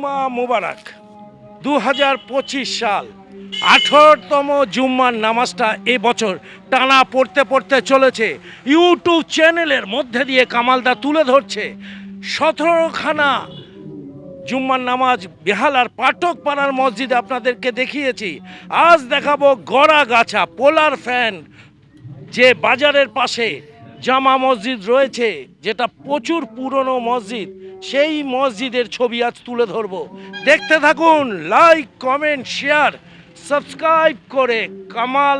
জুম্মা মুবারক। দু হাজার পঁচিশ সাল, আঠারোতম জুম্মার নামাজটা এবছর টানা পড়তে পড়তে চলেছে। ইউটিউব চ্যানেলের মধ্যে দিয়ে কামালদা তুলে ধরছে। সতেরোখানা জুম্মার নামাজ বেহালার পাঠক পাড়ার মসজিদে আপনাদেরকে দেখিয়েছি। আজ দেখাবো গড়া গাছা, পোলার ফ্যান, যে বাজারের পাশে জামা মসজিদ রয়েছে, যেটা প্রচুর পুরনো মসজিদ। সেই মসজিদের ছবি আজ তুলে ধরব। দেখতে থাকুন লাইক কমেন্ট শেয়ার সাবস্ক্রাইব করে কামাল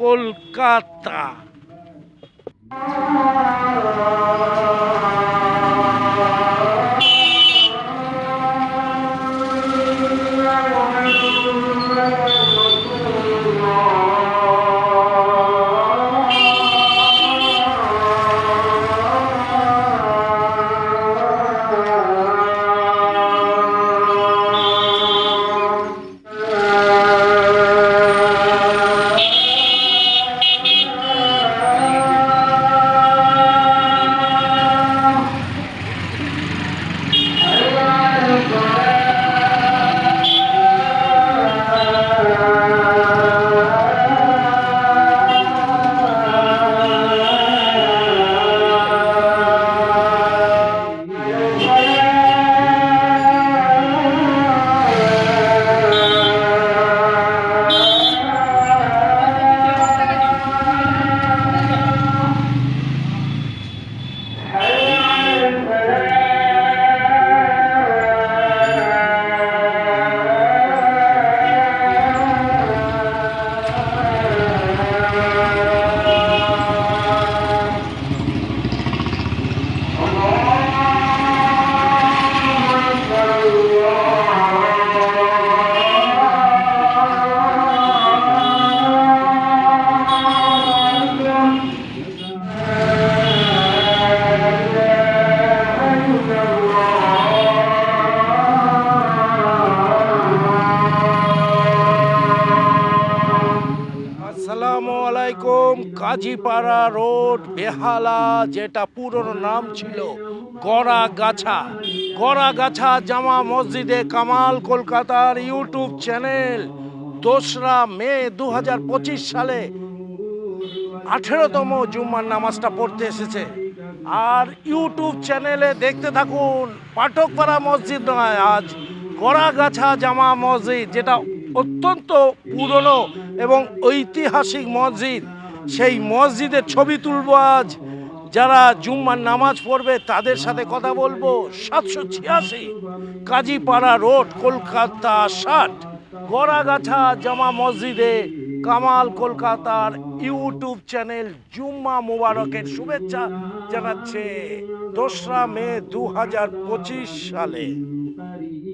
কলকাতা। আসসালামু আলাইকুম, কাজীপাড়া রোড, বেহালা, যেটা পুরনো নাম ছিল গড়া গাছা গড়া গাছা জামা মসজিদে কামাল কলকাতার ইউটিউব চ্যানেল। দোসরা মে দু হাজার পঁচিশ সালে আঠেরোতম জুম্মার নামাজটা পড়তে এসেছে। আর ইউটিউব চ্যানেলে দেখতে থাকুন পাঠকপাড়া মসজিদ নয়, আজ গড়াগাছা জামা মসজিদ, যেটা অত্যন্ত পুরনো এবং ঐতিহাসিক মসজিদ। সেই মসজিদের ছবি তুলব আজ। যারা জুম্মার নামাজ পড়বে, তাদের সাথে কথা বলব। সাতশো ছিয়াশি কাজীপাড়া রোড, কলকাতা ষাট। গড়াগাছা জামা মসজিদে কামাল কলকাতার ইউটিউব চ্যানেল জুম্মা মুবারকের শুভেচ্ছা জানাচ্ছে দোসরা মে দু হাজার পঁচিশ সালে।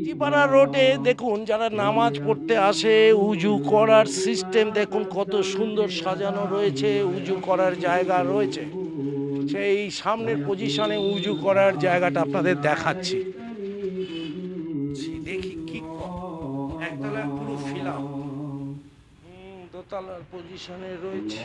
জিপাড়া রোডে দেখুন, যারা নামাজ পড়তে আসে, উজু করার সিস্টেম দেখুন, কত সুন্দর সাজানো রয়েছে, উজু করার জায়গা রয়েছে। সেই সামনের পজিশনে উজু করার জায়গাটা আপনাদের দেখাচ্ছি। দেখি কি একতলায় পুরো ফিলাম দোতলার পজিশনে রয়েছে।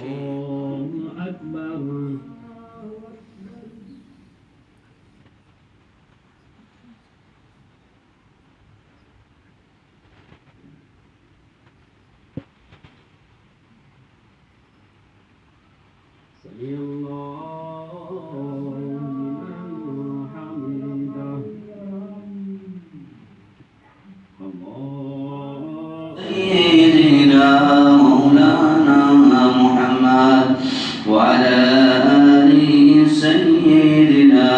وعلى آل سيدنا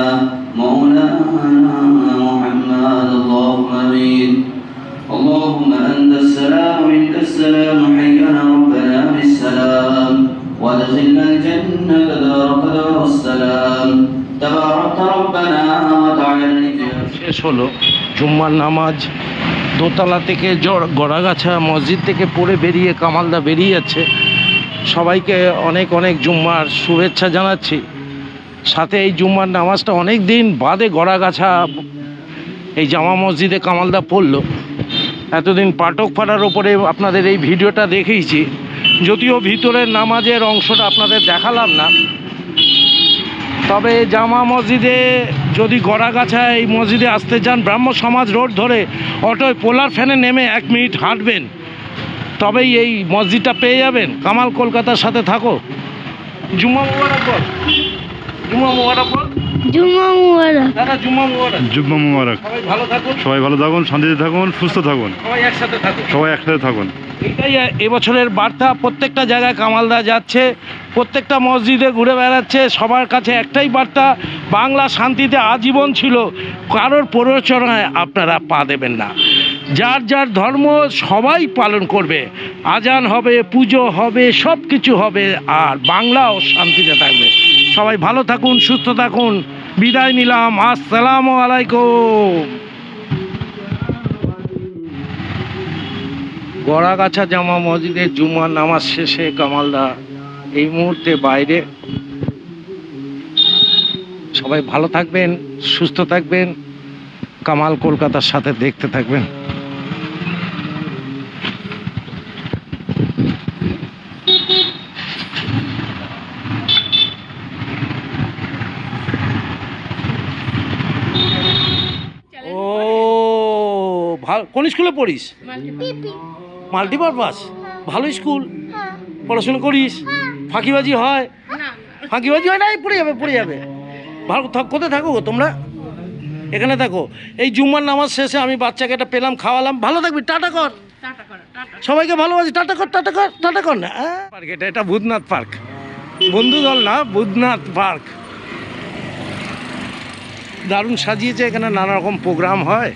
مولانا محمد اللهم آمين اللهم أنت السلام ومنك السلام حينا ربنا بالسلام وادخلنا الجنة دار قدر السلام تبارك ربنا وتعالى শেষ হলো জুম্মার নামাজ দোতলা থেকে জড়- গড়াগাছা মসজিদ থেকে পড়ে বেরিয়ে কামালদা বেরিয়ে যাচ্ছে সবাইকে অনেক অনেক জুম্মার শুভেচ্ছা জানাচ্ছি। সাথে এই জুম্মার নামাজটা অনেক দিন বাদে গড়াগাছা এই জামা মসজিদে কামালদা পড়ল। এতদিন পাঠক পাড়ার ওপরে আপনাদের এই ভিডিওটা দেখিয়েছি যদিও ভিতরের নামাজের অংশটা আপনাদের দেখালাম না। তবে জামা মসজিদে যদি গড়াগাছা এই মসজিদে আসতে চান ব্রাহ্ম সমাজ রোড ধরে অটোয় পোলার ফ্যানে নেমে এক মিনিট হাঁটবেন। তবেই এই মসজিদটা পেয়ে যাবেন। কামাল কলকাতার সাথে থাকো। জুম্মা মুবারক বল জুম্মা মুবারক বল জুম্মা মুবারক। দাদা জুম্মা মুবারক। জুম্মা মুবারক। সবাই ভালো থাকুন। সবাই ভালো থাকুন শান্তিতে থাকুন সুস্থ থাকুন। সবাই একসাথে থাকুন। সবাই একসাথে থাকুন। এটাই এবছরের বার্তা। প্রত্যেকটা জায়গায় কামালদা যাচ্ছে প্রত্যেকটা মসজিদে ঘুরে বেড়াচ্ছে। সবার কাছে একটাই বার্তা বাংলা শান্তিতে আজীবন ছিল। কারোর প্ররোচনায় আপনারা পা দেবেন না। যার যার ধর্ম সবাই পালন করবে। আজান হবে, পুজো হবে সব কিছু হবে, আর বাংলাও শান্তিতে থাকবে। সবাই ভালো থাকুন, সুস্থ থাকুন। বিদায় নিলাম। আসসালামু আলাইকুম। গড়াগাছা জামা মসজিদের জুমার নামাজ শেষে কামালদা এই মুহূর্তে বাইরে। সবাই ভালো থাকবেন, সুস্থ থাকবেন। কামাল কলকাতার সাথে দেখতে থাকবেন ও ভালো কোন স্কুলে পড়িস? মাল্টিপারপাস। ভালো স্কুল। পড়াশোনা করিস? ফাঁকিবাজি হয়? ফাঁকিবাজি হয় না? এই পড়ে যাবে পড়ে যাবে। ভালো থাক কোথায় থাকো গো তোমরা? এখানে থাকো। এই জুম্মার নামাজ শেষে আমি বাচ্চাকে একটা পেলাম খাওয়ালাম। ভালো থাকবি টাটা কর। সবাইকে ভালোবাসি টাটা কর টাটা কর টাটা কর না পার্ক এটা এটা ভূতনাথ পার্ক। বন্ধু দল না ভূতনাথ পার্ক। দারুণ সাজিয়েছে এখানে নানা রকম প্রোগ্রাম হয়।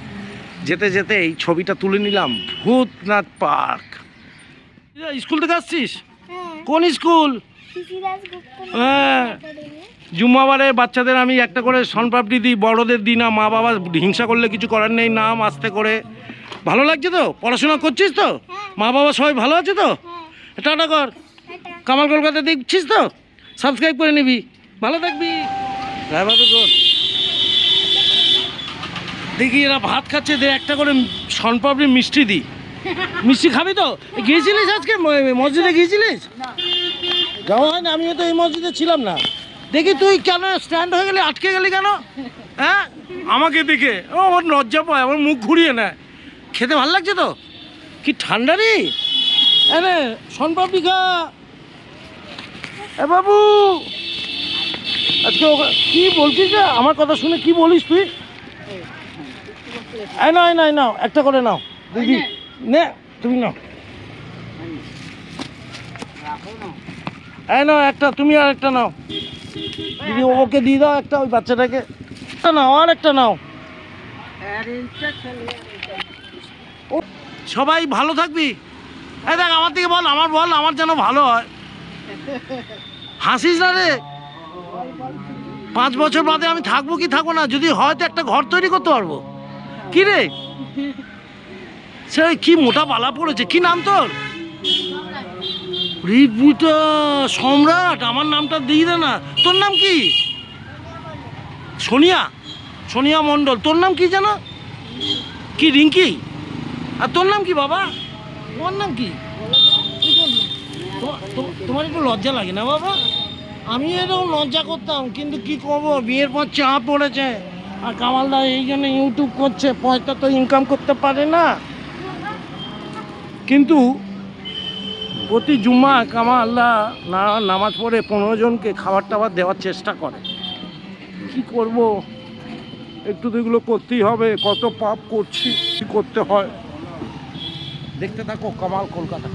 যেতে যেতে এই ছবিটা তুলে নিলাম ভূতনাথ পার্ক। স্কুল থেকে আসছিস? কোন স্কুল? হ্যাঁ। জুম্মাবারে বাচ্চাদের আমি একটা করে সনপাপড়ি দিই বড়দের দিই না মা বাবা হিংসা করলে কিছু করার নেই নাম আস্তে করে। ভালো লাগছে তো? পড়াশোনা করছিস তো? মা বাবা সবাই ভালো আছে তো? টাটা কর। কামাল কলকাতা দেখছিস তো? সাবস্ক্রাইব করে নিবি। ভালো থাকবি। রায়বাবু কর দেখি এরা ভাত খাচ্ছে দে একটা করে সনপাপড়ি মিষ্টি দিই মিষ্টি খাবি তো? গিয়েছিলিস আজকে? মসজিদে গিয়েছিলিস? যাওয়া হয় না আমিও তো এই মসজিদে ছিলাম না। দেখি তুই কেন স্ট্যান্ড হয়ে গেলি? আটকে গেলি কেন? হ্যাঁ? আমাকে দেখে। ও আমার লজ্জা পায় আমার মুখ ঘুরিয়ে নেয়। খেতে ভালো লাগছে তো? কি ঠান্ডা রে? এনে সনপাপড়ি খা। এ বাবু! আজকে কি বলছিস? আমার কথা শুনে কি বলিস তুই? এই নাও এই নাও একটা করে নাও। দিদি নে। তুমি নাও। এই নাও একটা তুমি আর একটা নাও। দিদি ওকে দিয়ে দাও একটা ওই বাচ্চাটাকে। একটা নাও আর একটা নাও। সবাই ভালো থাকবি? এই দেখ আমার থেকে বল আমার বল আমার যেন ভালো হয়। হাসিস না রে? পাঁচ বছর বাদে আমি থাকব কি থাকব না? যদি হয়তো একটা ঘর তৈরি করতে পারব। কি রে? সে কি মোটা বালা পড়েছে? কি নাম তোর? রিপুটা সম্রাট, আমার নামটা দিয়ে দে না। তোর নাম কি? সোনিয়া? সোনিয়া মণ্ডল। তোর নাম কি জানো কি, রিঙ্কি? আর তোর নাম কি বাবা? তোমার নাম কি? তোমার- একটু লজ্জা লাগে না বাবা? আমি এরকম লজ্জা করতাম, কিন্তু কি করব? বিয়ের পর চাপ পড়েছে। আর কামালদা এই জন্য ইউটিউব করছে, পয়সা তো ইনকাম করতে পারে না। কিন্তু প্রতি জুম্মা কামাল্লা না, নামাজ পড়ে পনেরো জনকে খাবার টাবার দেওয়ার চেষ্টা করে। কি করব? একটু তো এগুলো করতেই হবে, কত পাপ করছি, কি করতে হয়? দেখতে থাকো কামাল কলকাতা।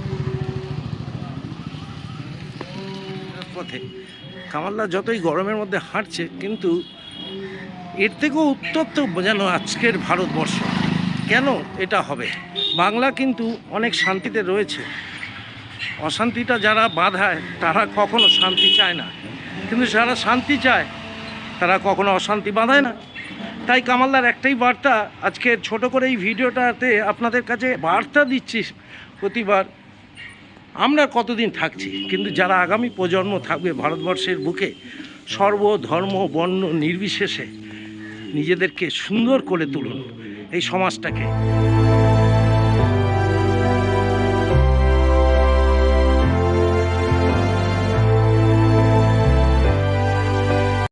পথে। কামাল্লা যতই গরমের মধ্যে হাঁটছে, কিন্তু এর থেকেও উত্তপ্ত যেন আজকের ভারতবর্ষ। কেন এটা হবে? বাংলা কিন্তু অনেক শান্তিতে রয়েছে। অশান্তিটা যারা বাধায়, তারা কখনো শান্তি চায় না। কিন্তু যারা শান্তি চায়, তারা কখনো অশান্তি বাঁধায় না। তাই কামালদার একটাই বার্তা, আজকে ছোট করে এই ভিডিওটাতে আপনাদের কাছে বার্তা দিচ্ছি প্রতিবার। আমরা কতদিন থাকছি? কিন্তু যারা আগামী প্রজন্ম থাকবে ভারতবর্ষের বুকে সর্ব ধর্ম বর্ণ, নির্বিশেষে নিজেদেরকে সুন্দর করে তুলুন। এই সমাজটাকে